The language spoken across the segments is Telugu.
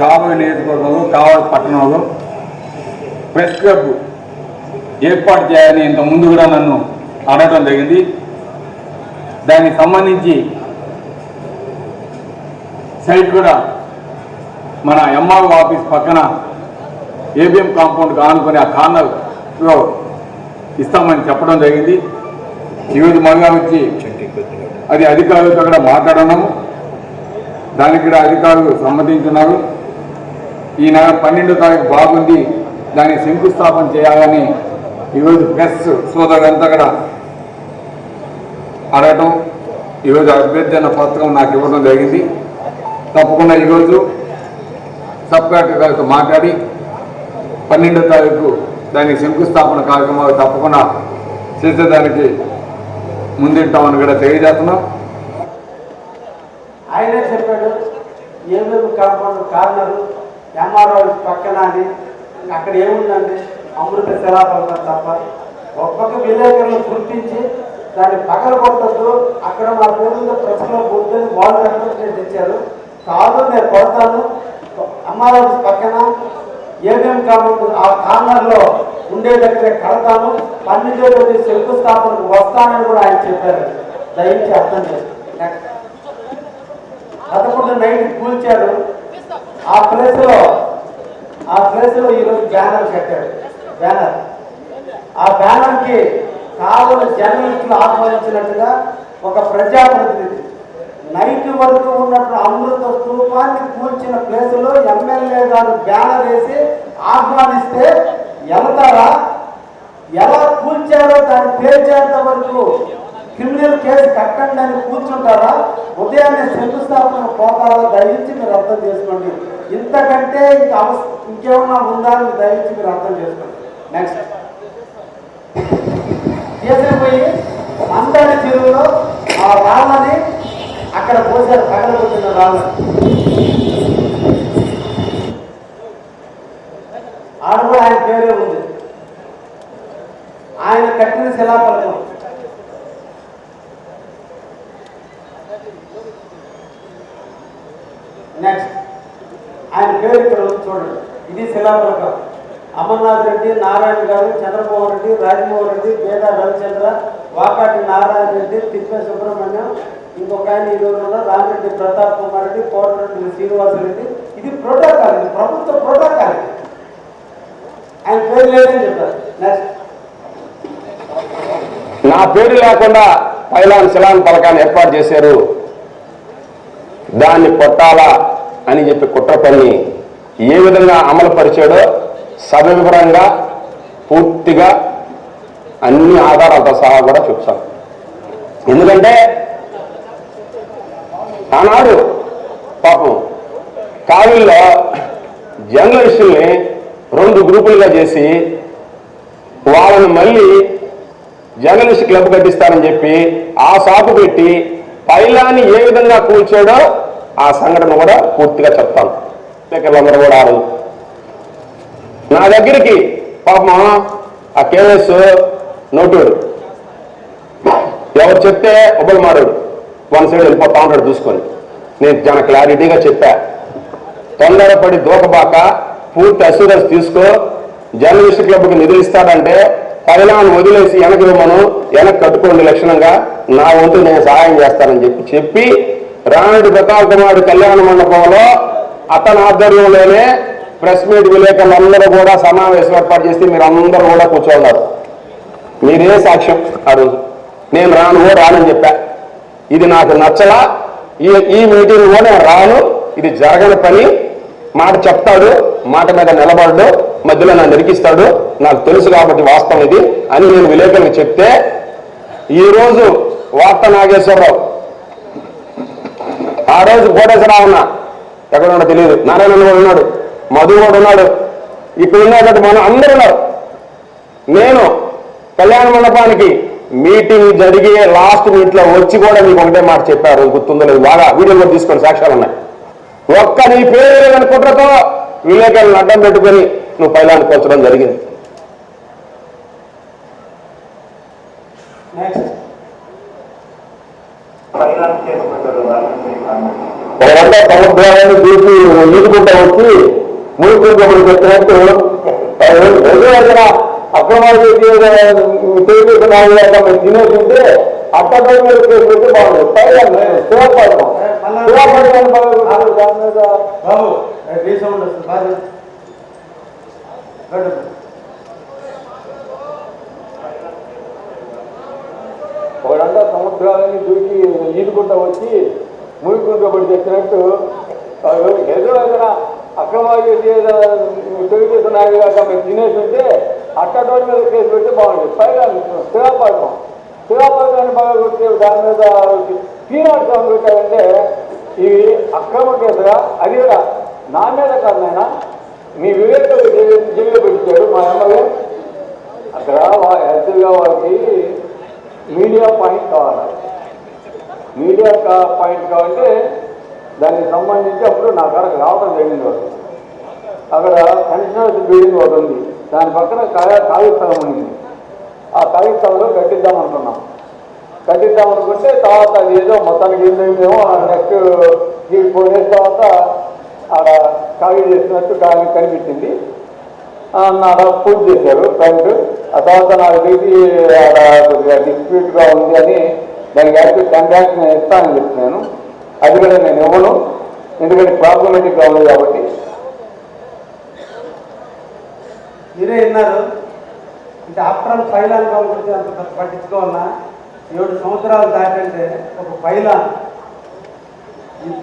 కావలి నియోజకవర్గంలో కావలి పట్టణంలో ప్రెస్ క్లబ్ ఏర్పాటు చేయాలని ఇంత ముందు కూడా నన్ను అడగడం జరిగింది. దానికి సంబంధించి సైట్ కూడా మన ఎంఆర్ఓ ఆఫీస్ పక్కన ఏబిఎం కాంపౌండ్ ఆనుకొని ఆ కార్నర్లో ఇస్తామని చెప్పడం జరిగింది. ఈరోజు మళ్ళా వచ్చి అది అధికారులతో కూడా మాట్లాడన్నాము. దానికి కూడా అధికారులు సమ్మతించున్నారు. ఈ నెల పన్నెండో తారీఖు బాగుంది దాన్ని శంకుస్థాపన చేయాలని ఈరోజు ప్రెస్ సోదరులంతా కూడా అడగటం ఈరోజు అభ్యర్థన పత్రం నాకు ఇవ్వడం జరిగింది. తప్పకుండా ఈరోజు సబ్ కలెక్టర్ గారితో మాట్లాడి పన్నెండో తారీఖు దానికి శంకుస్థాపన కార్యక్రమాలు తప్పకుండా చేసేదానికి ముందుంటామని కూడా తెలియజేస్తున్నాం. ఆయనే చెప్పాడు ఏమేమి కాంపౌండ్ కార్నరు ఎంఆర్ఓ పక్కన అని. అక్కడ ఏముందండి? అమృత శిలాఫలకం తప్ప ఒక్కొక్క విలేకరులు గుర్తించి దాన్ని పక్కన కొట్టద్దు. అక్కడ మా పేరు మీద ప్రశ్నలో కూర్చొని వాళ్ళు రిప్రజెంటేషన్ ఇచ్చారు కాదు నేను కొడతాను. అమ్మారావు పక్కన ఏమేం కాంపౌండ్? ఆ కార్నర్లో ఉండే దగ్గర కడతాను. పన్నెండో తేదీ శంకుస్థాపనకు వస్తానని కూడా ఆయన చెప్పారు. దయచేసి అర్థం చేసుకోండి. నెక్స్ట్ పదకొండు నైట్ కూల్చారు ఆ ప్లేస్లో ఆ ప్లేస్లో ఈరోజు బ్యానర్ కట్టారు. బ్యానర్. ఆ బ్యానర్కి కావలి జర్నలిస్టులు ఆహ్వానించినట్టుగా ఒక ప్రజాప్రతినిధి నైట్ వరకు ఉన్నట్టు అమృత స్థూపాన్ని కూల్చిన ప్లేస్లో ఎమ్మెల్యే గారు బ్యానర్ వేసి ఆహ్వానిస్తే వెళ్తారా? ఎలా కూల్చారో దాన్ని పేర్చేంత వరకు క్రిమినల్ కేసు కట్టండి అని కూర్చుంటారా? ఉదయాన్నే శంకుస్థాపన పోతారా దయించి మీరు అర్థం చేసుకోండి. ఇంతకంటే ఇంకా అవస ఇంకేమన్నా ఉందా అని దయించి మీరు అర్థం చేసుకోండి. నెక్స్ట్ పోయి అందరి చెరువులో ఆ రాళ్ళని అక్కడ పోసారు పగలగొట్టిన రాళ్ళని. ఆడ కూడా ఆయన పేరే ఉంది. ఆయన కట్టిన శిలాఫలకం నెక్స్ట్ ఆయన పేరు ఇక్కడ చూడండి. ఇది శిలాఫలకం అమర్నాథ్ రెడ్డి నారాయణ గారు చంద్రమోహన్ రెడ్డి రాజమోహన్ రెడ్డి బేదా రవిచంద్ర వాకాటి నారాయణ రెడ్డి తిప్పే సుబ్రహ్మణ్యం ఇంకొక ఆయన ఈ రోజుల్లో రామిరెడ్డి ప్రతాప్ కుమార్ రెడ్డి కోటరెడ్డి శ్రీనివాసరెడ్డి ఇది ప్రోటోకాల్ ఇది ప్రభుత్వ ప్రోటోకాల్. ఆయన పేరు లేదని చెప్పారు. నెక్స్ట్ నా పేరు లేకుండా పైలాన్ శిలాన్ పథకాన్ని ఏర్పాటు చేశారు. దాన్ని కొట్టాలా అని చెప్పి కుట్ర పని ఏ విధంగా అమలు పరిచాడో సవివరంగా పూర్తిగా అన్ని ఆధారాలతో సహా కూడా చూస్తాం ఎందుకంటే ఆనాడు పాపం కావిల్లో జర్నలిస్టుల్ని రెండు గ్రూపులుగా చేసి వాళ్ళని మళ్ళీ జర్నలిస్ట్ క్లబ్ కట్టిస్తారని చెప్పి ఆ షాపు పెట్టి పైలాన్ని ఏ విధంగా కూల్చాడో ఆ సంఘటన కూడా పూర్తిగా చెప్తాను. స్పీకర్లందరూ కూడా ఆరు నా దగ్గరికి పాపం ఆ కేఎస్ నోటూరు. ఎవరు చెప్తే ఒకరు మారాడు వన్ సైడ్ వెళ్ళిపోతా ఉంటాడు చూసుకొని. నేను చాలా క్లారిటీగా చెప్పా. తొందరపడి దూకబాక పూర్తి అసూరెన్స్ తీసుకో. జర్నలిస్ట్ క్లబ్కి నిధులు ఇస్తాడంటే పైలాన్ని వదిలేసి వెనక్కి ఇవ్వమను వెనక్కి కట్టుకోండి లక్షణంగా. నా వంతు నేను సహాయం చేస్తానని చెప్పి చెప్పి రాణుడి ప్రతాప్ కుమార్ కళ్యాణ మండపంలో అతని ఆధ్వర్యంలోనే ప్రెస్ మీట్ విలేకరులందరూ కూడా సమావేశం ఏర్పాటు చేసి మీరు అందరూ కూడా కూర్చోన్నారు. మీరే సాక్ష్యం ఆ రోజు. నేను రాను రానని చెప్పా. ఇది నాకు నచ్చలా. ఈ ఈ మీటింగ్ కూడా నేను రాను. ఇది జరగని పని. మాట చెప్తాడు. మాట మీద నిలబడడు. మధ్యలో నన్ను నిరికిస్తాడు నాకు తెలుసు కాబట్టి వాస్తవం ఇది అని నేను విలేకరులకు చెప్తే ఈరోజు వార్త నాగేశ్వరరావు ఆ రోజు కోటేశ్వరరావు ఉన్నా. ఎక్కడ ఉన్నాడో తెలియదు నారాయణ కూడా ఉన్నాడు. మధు కూడా ఉన్నాడు. ఇప్పుడు ఉన్నటువంటి మనం అందరూ ఉన్నారు. నేను కళ్యాణ మండపానికి మీటింగ్ జరిగే లాస్ట్ మీట్ వచ్చి కూడా మీకు ఒకటే మాట చెప్పారు. గుర్తుందో లేదు బాగా వీడియో కూడా తీసుకొని సాక్ష్యాలు ఉన్నాయి. ఒక్క నీ పేరు లేదని కుట్రతో విలేకరులను అడ్డం పెట్టుకొని నువ్వు పైలాన్ని కోల్చడం జరిగింది. ఒకరంతా సముద్రాలను దూకి ఈదుకుంటా వచ్చి మునుకుంటూ చెప్పినట్టు ఎదురైన అక్రమాలు తెలుగుదేశం నాయకులు తినేసింటే అట్టపై మీద కేసు పెట్టి బాగుంది శివపడతాం శివపడతాను దాని మీద బాబు రీసౌండ్ వస్తుంది బాగా పెట్టు. ఒకడంతా సముద్రాలని దూకి ఈదుకుంటా వచ్చి మునుకుంటూ పడి చెప్పినట్టు ఎదురైన అక్రమాలు తెలుగుదేశం నాయకులు తినేసి తినేసింటే అట్టటోళ్ళ మీద కేసు పెట్టి బాగుంది పైగా శివపడతాం శివపడతాన్ని బాగా కొట్టి దాని మీద పీనాడు సాంగ్ పెట్టారంటే ఇవి అక్రమ కేసుగా అది కూడా నా మీద కాదు మీ వివేక జైలు పెట్టించాడు మా ఎమ్మెల్యే అక్కడ హెల్త్గా వాళ్ళకి మీడియా పాయింట్ కావాలి. మీడియా కా- పాయింట్ కావాలంటే దానికి సంబంధించి అప్పుడు నా కడకు రావడం జరిగింది వాడు. అక్కడ కన్స్ట్రక్షన్ బిల్డింగ్ ఒకటి ఉంది. దాని పక్కన ఖాళీ- స్థలం ఉంది. ఆ ఖాళీ స్థలంలో కట్టిద్దాం అనుకున్నాం. కట్టిద్దాం అనుకుంటే తర్వాత అది ఏదో మొత్తానికి ఏంటేమో నెక్స్ట్ ఈ ఫోర్ డేస్ తర్వాత ఆడ ఖాళీ చేసినట్టు ఖాళీ కనిపించింది. నాకు పూజ చేశారు. ఫ్రెండ్ ఆ తర్వాత నాకు తెలిసి ఆడ కొద్దిగా డిస్ప్యూట్గా ఉంది అని దానికి యాక్చువల్ కాంట్రాక్ట్ నేను ఇస్తానని చెప్తున్నాను అది కూడా నేను ఇవ్వను. ఎందుకంటే ప్రాబ్లమేటిక్గా ఉంది కాబట్టి. మీరే విన్నారు. అంటే ఆఫ్టర్ ఆల్ గురించి అంత పట్టించుకోవాలన్నా ఏడు సంవత్సరాలు దాటంటే ఒక పైలాన్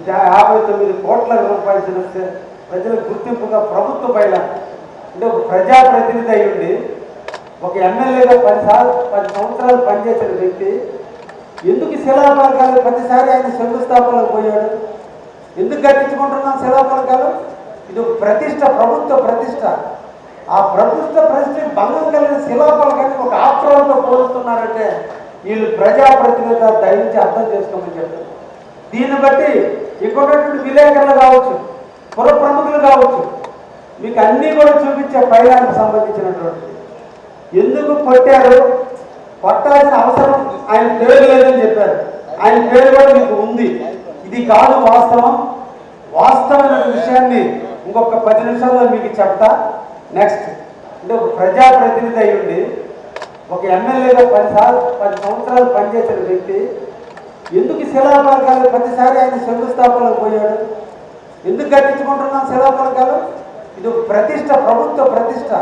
యాభై తొమ్మిది కోట్ల రూపాయలు చేస్తే ప్రజలకు గుర్తింపుగా ప్రభుత్వ పైలాన్ అంటే ఒక ప్రజాప్రతినిధి అయి ఉండి ఒక ఎమ్మెల్యేగా పది సార్లు పది సంవత్సరాలు పనిచేసిన వ్యక్తి ఎందుకు శిలాఫలకాలు ప్రతిసారి ఆయన శంకుస్థాపనకు పోయాడు? ఎందుకు కట్టించుకుంటున్నాం శిలాపలకాలు ఇది ప్రతిష్ట ప్రభుత్వ ప్రతిష్ట. ఆ ప్రభుత్వ ప్రతిష్ట భంగం కలిగిన శిలాపలకాన్ని ఒక ఆక్రమంతో పోలుస్తున్నారంటే వీళ్ళు ప్రజాప్రతినిధిగా దయించి అర్థం చేసుకోమని చెప్తారు దీన్ని బట్టి ఇక్కడ విలేకరులు కావచ్చు పుర ప్రముఖులు కావచ్చు మీకు అన్నీ కూడా చూపించే పైలానికి సంబంధించినటువంటి ఎందుకు కొట్టారు? కొట్టాల్సిన అవసరం ఆయన పేరు లేదని చెప్పారు. ఆయన పేరు కూడా మీకు ఉంది. ఇది కాదు వాస్తవం. వాస్తవమైన విషయాన్ని ఇంకొక పది నిమిషాల్లో మీకు చెప్తా. నెక్స్ట్ అంటే ఒక ప్రజాప్రతినిధి అయి ఉండి ఒక ఎమ్మెల్యేగా పదిసార్లు పది సంవత్సరాలు పనిచేసిన వ్యక్తి ఎందుకు శిలాపలకాలు ప్రతిసారి ఆయన శంకుస్థాపనకు పోయాడు. ఎందుకు కట్టించుకుంటున్నాం శిలాపలకాలు ఇది ప్రతిష్ట ప్రభుత్వ ప్రతిష్ట.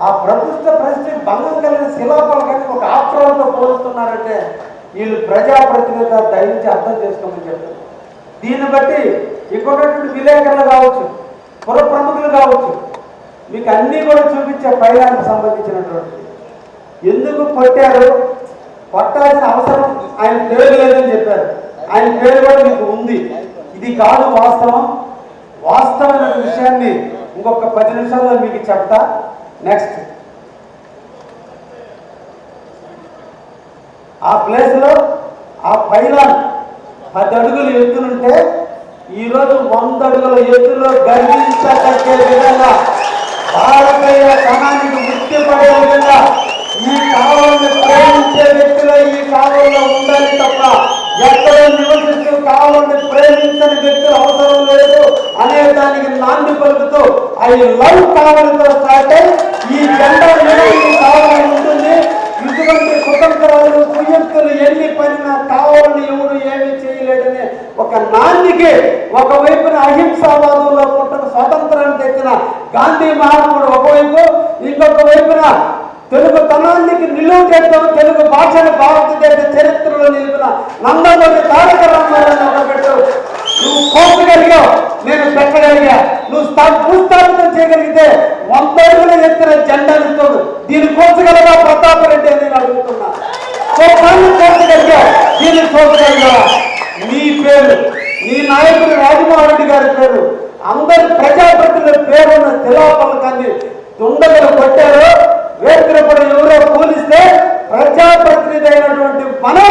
ఆ ప్రభుత్వ ప్రతిష్ట భంగం కలిగిన శిలాపలకాన్ని ఒక ఆక్రమంతో పోలుస్తున్నారంటే వీళ్ళు ప్రజాప్రతినిధిగా దయించి అర్థం చేసుకోమని చెప్తారు దీన్ని బట్టి ఇక్కడ విలేకరులు కావచ్చు పుర ప్రముఖులు కావచ్చు మీకు అన్నీ కూడా చూపించే పైలానికి సంబంధించినటువంటి ఎందుకు కొట్టారు? కొట్టాల్సిన అవసరం ఆయన పేరు లేదని చెప్పారు. ఆయన పేరు కూడా మీకు ఉంది. ఇది కాదు వాస్తవం. వాస్తవమైన విషయాన్ని ఇంకొక పది నిమిషాల్లో మీకు చెప్తా. నెక్స్ట్ ఆ ప్లేస్లో ఆ పైలాన్ పది అడుగులు ఎత్తునుంటే ఈరోజు వంద అడుగుల ఎత్తులో గర్వించే విధంగా భారతీయ సమానికి వృత్తి పడే విధంగా ఈ కావాలని ప్రేమించే వ్యక్తులు ఈ కాలంలో ఉండాలి తప్ప ఎక్కడ నివసిస్తూ కావాలని ప్రేమించని వ్యక్తులు అవసరం లేదు. అనే దానికి నాంది పలుకుతూ ఐ లవ్ కావాలతో స్టార్ట్ అయి ఈ జెండా కావాలని ఉంటుంది. ఇటువంటి కుతంత్రాలు కుయుక్తులు ఎన్ని పనినా కావాలని ఎవరు ఏమీ చేయలేడని ఒక నాందికి ఒకవైపున అహింసావాదంలో పుట్టిన స్వాతంత్రాన్ని తెచ్చిన గాంధీ మహాత్ముడు ఒకవైపు ఇంకొక వైపున తెలుగు తనానికి నిలువ చేద్దాం తెలుగు భాషను భారతదేశ చరిత్రలో నిలిపిన నందమూరి తారక రామారావు ఒకబెట్టు నువ్వు కోపగలిగావు నేను పెట్టగలిగా నువ్వు స్థా- భూస్థాపితం చేయగలిగితే వంద అడుగుల ఎత్తున జెండాను తోడు దీన్ని కోసగలగా ప్రతాప్ రెడ్డి అని నేను అడుగుతున్నా. కోపాన్ని కోసగలిగా దీన్ని కోసగలిగా నీ పేరు నీ నాయకుడు రాజమోహన్ రెడ్డి గారి పేరు. అందరి ప్రజాప్రతినిధుల పేరున్న శిలాపలకాన్ని దుండగలు కొట్టారు. రేత్రిపడి ఎవరో పోలిస్తే ప్రజాప్రతినిధి అయినటువంటి మనం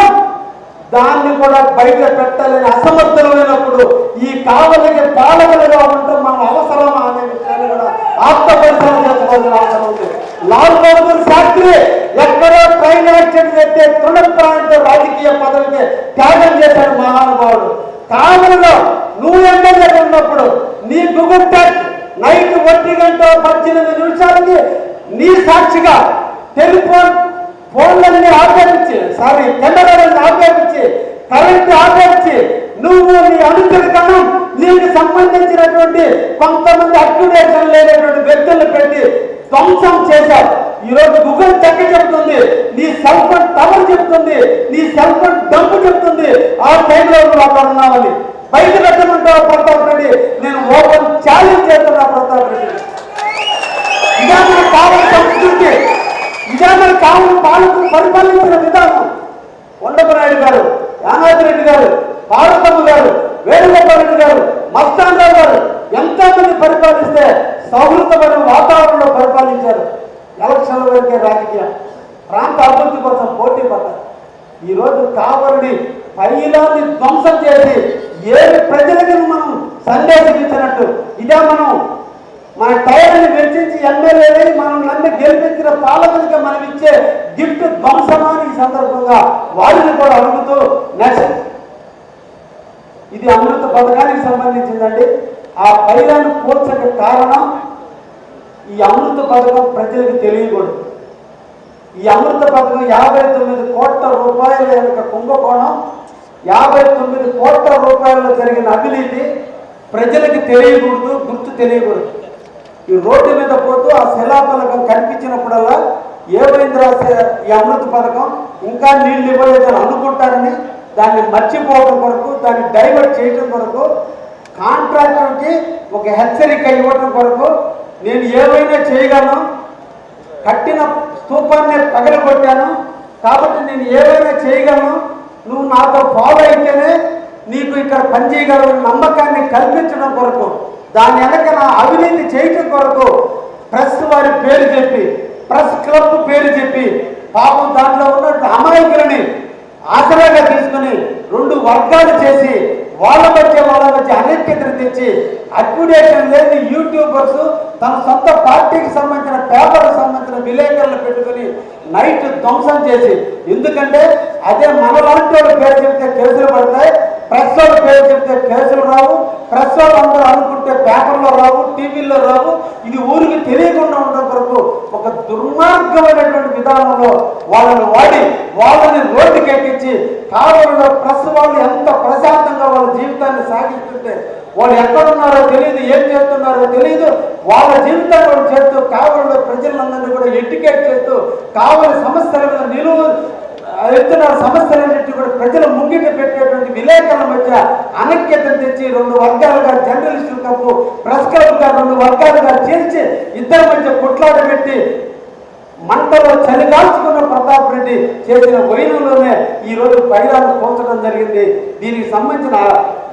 దాన్ని కూడా బయట పెట్టాలని అసమర్థులమైనప్పుడు ఈ కావలికి పాలకులుగా ఉండటం మనం అవసరమా అనే విషయాన్ని కూడా ఆత్మపరిశీలన చేసుకోవాల్సిన అవసరం ఉంది. లాల్ బహదూర్ శాస్త్రి ఎక్కడో ట్రైన్ యాక్సిడెంట్ చేస్తే తృణప్రాంత రాజకీయ పదవికి త్యాగం చేశాడు మహానుభావుడు. కావలిలో నువ్వు ఎమ్మెల్యేగా ఉన్నప్పుడు నీ గుగుట్ నైట్ ఒంటి గంట పద్దెనిమిది నిమిషాలకి నీ సాక్షిగా టెలిఫోన్ ఫోన్లన్నీ ఆపేపించి సారీ కెమెరాలన్నీ ఆపేపించి కరెంట్ ఆపేపించి నువ్వు నీ అనుచర కణం నీకు సంబంధించినటువంటి కొంతమంది అక్యుడేషన్ లేనటువంటి వ్యక్తులను పెట్టి ధ్వంసం చేశావు. ఈ రోజు గూగుల్ చెక్క చెప్తుంది నీ సెల్ ఫోన్ టవర్ చెప్తుంది నీ సెల్ ఫోన్ డంపు చెప్తుంది. ఆ టైంలో నువ్వు అక్కడ ఉన్నావని. బయట పెట్టమంటావు ప్రతాప్ రెడ్డి? నేను ఓపెన్ ఛాలెంజ్ చేస్తున్నా ప్రతాప్ రెడ్డి. ఇదే మన కావలి సంస్కృతి ఇదే మన కావలి పాలకులు పరిపాలించిన విధానం. కొండపనాయుడు గారు యానాథ్ రెడ్డి గారు పార్వతమ్మ గారు వేణుగోపాల్ రెడ్డి గారు మస్తాన్రావు గారు ఎంతమంది పరిపాలిస్తే సౌహృదమైన వాతావరణంలో పరిపాలించారు. ఎలక్షన్ల వరకే రాజకీయం ప్రాంత అభివృద్ధి కోసం పోటీ పడ్డారు. ఈరోజు కావలిని పైలాన్ని ధ్వంసం చేసి ఏ ప్రజలకి మనం సందేశం ఇచ్చినట్టు. ఇదే మనం మన టైర్ని వెచ్చించి ఎమ్మెల్యేని మనం నన్ను గెలిపించిన పాలకులకి మనం ఇచ్చే గిఫ్ట్ ధ్వంసమాని ఈ సందర్భంగా వారిని కూడా అడుగుతూ నెక్స్ట్. ఇది అమృత పథకానికి సంబంధించిందండి. ఆ పైలను కూర్చక కారణం ఈ అమృత పథకం ప్రజలకు తెలియకూడదు. ఈ అమృత పథకం యాభై తొమ్మిది కోట్ల రూపాయల యొక్క కుంభకోణం యాభై తొమ్మిది కోట్ల రూపాయలు జరిగిన అవినీతి ప్రజలకు తెలియకూడదు గుర్తు తెలియకూడదు. ఈ రోడ్డు మీద పోతూ ఆ శిలాఫలకం కనిపించినప్పుడల్లా ఏమైందిరా ఈ అమృత పథకం ఇంకా నీళ్ళు ఇవ్వలేదని అనుకుంటారని దాన్ని మర్చిపోవడం కొరకు దాన్ని డైవర్ట్ చేయడం కొరకు కాంట్రాక్టర్కి ఒక హెచ్చరిక ఇవ్వడం కొరకు నేను ఏమైనా చేయగలను? కట్టిన స్థూపాన్ని పగలగొట్టాను. కాబట్టి నేను ఏమైనా చేయగలను? నువ్వు నాతో ఫాలో అయితేనే నీకు ఇక్కడ పనిచేయగలవు నమ్మకాన్ని కల్పించడం కొరకు. దాని వెనక అవినీతి చేయటం కొరకు ప్రెస్ వారి పేరు చెప్పి ప్రెస్ క్లబ్ పేరు చెప్పి పాపం దాంట్లో ఉన్నటువంటి అమాయకులని ఆసరాగా తీసుకుని రెండు వర్గాలు చేసి వాళ్ళ మధ్య వాళ్ళ మధ్య అనైక్యతను తెచ్చి అక్యుడేషన్ లేని యూట్యూబర్స్ తన సొంత పార్టీకి సంబంధించిన పేపర్కి సంబంధించిన విలేకరులు పెట్టుకుని నైట్ ధ్వంసం చేసి ఎందుకంటే అదే మనలాంటి వాళ్ళ పేరు చెప్తే కేసులు పడతాయి ప్రెస్ వాళ్ళు పేరు చెప్తే కేసులు రావు ప్రెస్ వాళ్ళు అందరూ అనుకుంటే పేపర్లో రావు టీవీల్లో రావు. ఇది ఊరికి తెలియకుండా ఉండడం కొరకు ఒక దుర్మార్గమైనటువంటి విధానంలో వాళ్ళని వాడి వాళ్ళని రోడ్డుకి ఎక్కించి కావలిలో ప్రెస్ వాళ్ళు ఎంత ప్రశాంతంగా వాళ్ళ జీవితాన్ని సాగిస్తుంటే వాళ్ళు ఎక్కడున్నారో తెలియదు ఏం చేస్తున్నారో తెలియదు వాళ్ళ జీవితాన్ని వాళ్ళు చేస్తూ కావలిలో ప్రజలందరినీ కూడా ఎడ్యుకేట్ చేస్తూ కావలి సమస్యల మీద నిలువు ఎత్తున సమస్యలన్నింటినీ కూడా ప్రజల ముంగిట పెట్టేటువంటి విలేకరుల మధ్య అనైక్యతను తెచ్చి రెండు వర్గాలుగా జర్నలిస్టుల కప్పు ప్రెస్ క్లబ్గా రెండు వర్గాలుగా చేర్చి ఇద్దరి మధ్య కొట్లాట పెట్టి మంటలో చలిగాల్చుకున్న ప్రతాప్ రెడ్డి చేసిన వైనంలోనే ఈ రోజు పైరాలు పోల్చడం జరిగింది. దీనికి సంబంధించిన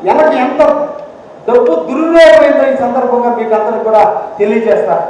వెనక ఎంత డబ్బు దుర్వినియోగమైందో ఈ సందర్భంగా మీకు అందరికి కూడా తెలియజేస్తారు